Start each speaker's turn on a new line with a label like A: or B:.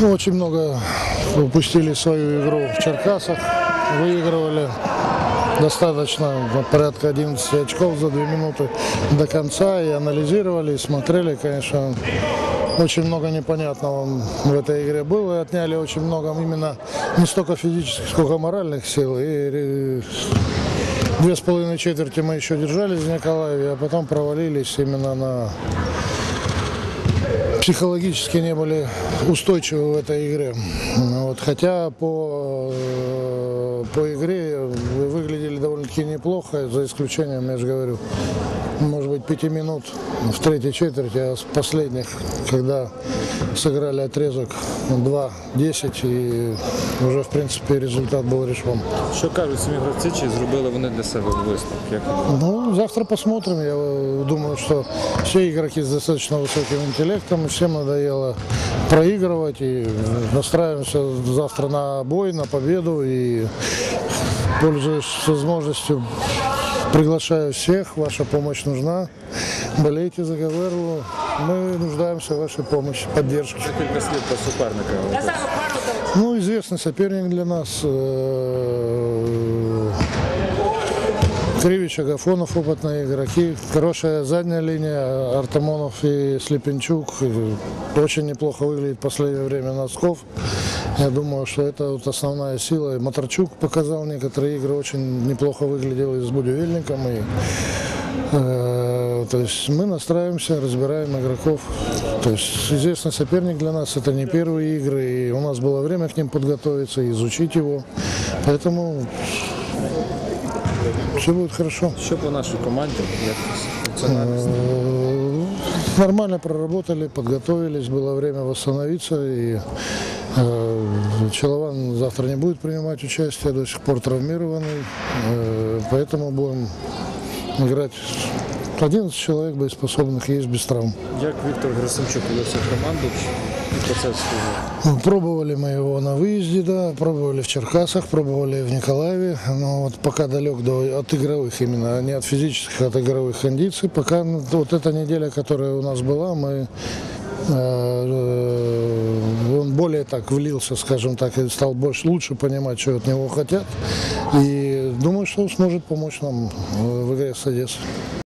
A: Ну, очень много упустили свою игру в Черкасах, выигрывали достаточно, порядка 11 очков за 2 минуты до конца, и анализировали, и смотрели, конечно, очень много непонятного в этой игре было, и отняли очень много именно не столько физических, сколько моральных сил, и две с половиной четверти мы еще держались в Николаеве, а потом провалились именно на психологически не были устойчивы в этой игре. Вот, хотя по, э, по игре вы выглядели довольно-таки неплохо, за исключением, я же говорю, может быть, пяти минут в третьей четверти, а с последних, когда сыграли отрезок 2-10, и уже, в принципе, результат был решен.
B: Що кажуть самі гравці, чи зробили вони для себе висновок? Як ви думаєте?
A: Ну, завтра посмотрим. Я э, думаю, что все игроки с достаточно высоким интеллектом, всем надоело проигрывать и настраиваемся завтра на бой, на победу и пользуясь возможностью приглашаю всех, ваша помощь нужна. Болейте за Гаверлу. Мы нуждаемся в вашей помощи, поддержке. Ну, известный соперник для нас. э, Кривич, Агафонов опытные игроки. Хорошая задняя линия. Артамонов и Слепенчук. э, Очень неплохо выглядит в последнее время Носков. Я думаю, что это вот основная сила. И Моторчук показал некоторые игры. Очень неплохо выглядел и с Будивельником. И, э, то есть мы настраиваемся, разбираем игроков. То есть известный соперник для нас. Это не первые игры. И у нас было время к ним подготовиться, изучить его. Поэтому все будет хорошо.
B: Що по нашій команді? Як функціональність?
A: Нормально проработали, подготовились, было время восстановиться. И э, Челован завтра не будет принимать участие, до сих пор травмированный. Э, поэтому будем играть 11 человек боеспособных есть без травм.
B: Як Віктор Герасимчук ведеться в команду? І процес служби?
A: Ну, Пробовали мы его на выезде, да, пробовали в Черкасах, пробовали в Николаеве, но вот пока далек до, от игровых именно, а не от физических, а от игровых кондиций. Пока вот эта неделя, которая у нас была, мы э, он более так влился, скажем так, и стал больше лучше понимать, что от него хотят. И думаю, что он сможет помочь нам э, в игре с Одессой.